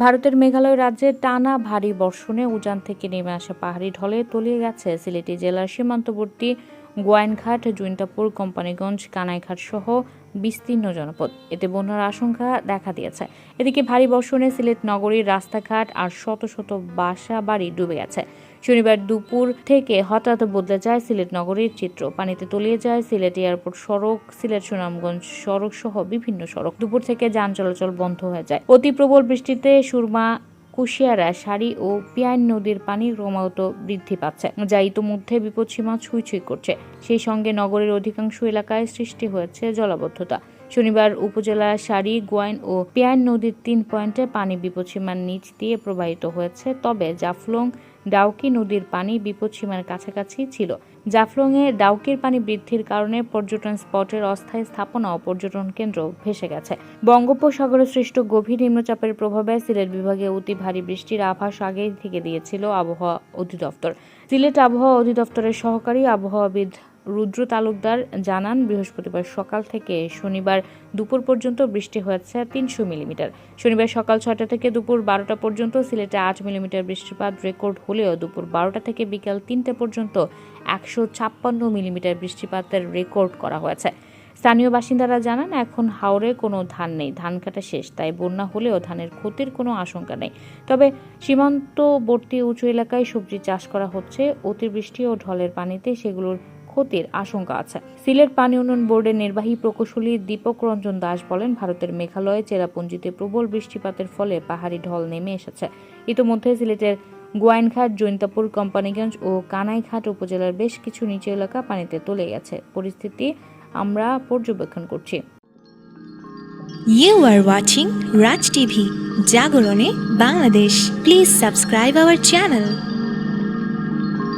ভারতের মেঘালয় রাজ্যে টানা ভারী বর্ষণে উজান থেকে নেমে আসা পাহাড়ি ঢলে তলিয়ে গেছে সিলেটি জেলার সীমান্তবর্তী গোয়াইনঘাট জুইন্টাপুর কোম্পানিগঞ্জ, কানাইঘাট সহ বিস্তীর্ণ জনপদ। এতে বন্যার আশঙ্কা দেখা দিয়েছে। এদিকে ভারী বর্ষণে সিলেট নগরীর রাস্তাঘাট আর শত শত বাসা বাড়ি ডুবে গেছে। শনিবার দুপুর থেকে হঠাৎ বদলে যায় সিলেট নগরীর চিত্র। পানিতে তলিয়ে যায় সিলেট এয়ারপোর্ট সড়ক, সিলেট সুনামগঞ্জ সড়ক সহ বিভিন্ন সড়ক। দুপুর থেকে যান চলাচল বন্ধ হয়ে যায়। অতি প্রবল বৃষ্টিতে সুরমা কুশিয়ারা শাড়ি ও পিয়ান নদীর পানি ক্রমাগত বৃদ্ধি পাচ্ছে। যা ইতোমধ্যে বিপদসীমা ছুঁই ছুঁই করছে। সেই সঙ্গে নগরের অধিকাংশ এলাকায় সৃষ্টি হয়েছে জলাবদ্ধতা। শনিবার উপজেলা সারি, গোয়াইন ও পিয়াইন নদীর তিন পয়েন্টে পানি বিপদসীমার নিচ দিয়ে প্রবাহিত হয়েছে, তবে জাফলং ডাউকি নদীর পানি বিপদসীমার কাছাকাছি ছিল। জাফলংয়ে ডাউকির পানি বৃদ্ধির কারণে পর্যটন স্পটের অস্থায়ী স্থাপনা ও পর্যটন কেন্দ্র ভেসে গেছে। বঙ্গোপসাগরে সৃষ্ট গভীর নিম্নচাপের প্রভাবে সিলেট বিভাগে অতি ভারী বৃষ্টির আভাস আগেই থেকে দিয়েছিল আবহাওয়া অধিদপ্তর। সিলেট আবহাওয়া অধিদপ্তরের সহকারী আবহাওয়াবিদ রুদ্র তালুকদার জানান, বৃহস্পতিবার সকাল থেকে শনিবার দুপুর পর্যন্ত বৃষ্টি হয়েছে তিনশো মিলিমিটার। শনিবার সকাল ছয়টা থেকে দুপুর বারোটা পর্যন্ত সিলেটে আট মিলিমিটার বৃষ্টিপাত রেকর্ড হলেও দুপুর বারোটা থেকে বিকেল তিনটে পর্যন্ত একশো ছাপ্পান্ন মিলিমিটার বৃষ্টিপাতের রেকর্ড করা হয়েছে। স্থানীয় বাসিন্দারা জানান, এখন হাওরে কোনো ধান নেই, ধান কাটা শেষ, তাই বন্যা হলেও ধানের ক্ষতির কোনো আশঙ্কা নেই। তবে সীমান্তবর্তী উঁচু এলাকায় সবজি চাষ করা হচ্ছে, অতিবৃষ্টি ও ঢলের পানিতে সেগুলোর ক্ষতির আশঙ্কা আছে সিলেট পানি উন্নয়ন বোর্ডের নির্বাহী প্রকৌশলী দীপক রঞ্জন দাস বলেন ভারতের মেঘালয়ে চেরাপুঞ্জিতে প্রবল বৃষ্টিপাতের ফলে পাহাড়ি ঢল নেমে এসেছে ইতোমধ্যে সিলেটের গোয়াইনঘাট জৈন্তাপুর কোম্পানিগঞ্জ ও কানাইঘাট উপজেলার বেশ কিছু নিচু এলাকা পানিতে তলে গেছে পরিস্থিতি আমরা পর্যবেক্ষণ করছি You are watching Raj TV, Jagorone, Bangladesh. Please subscribe our channel.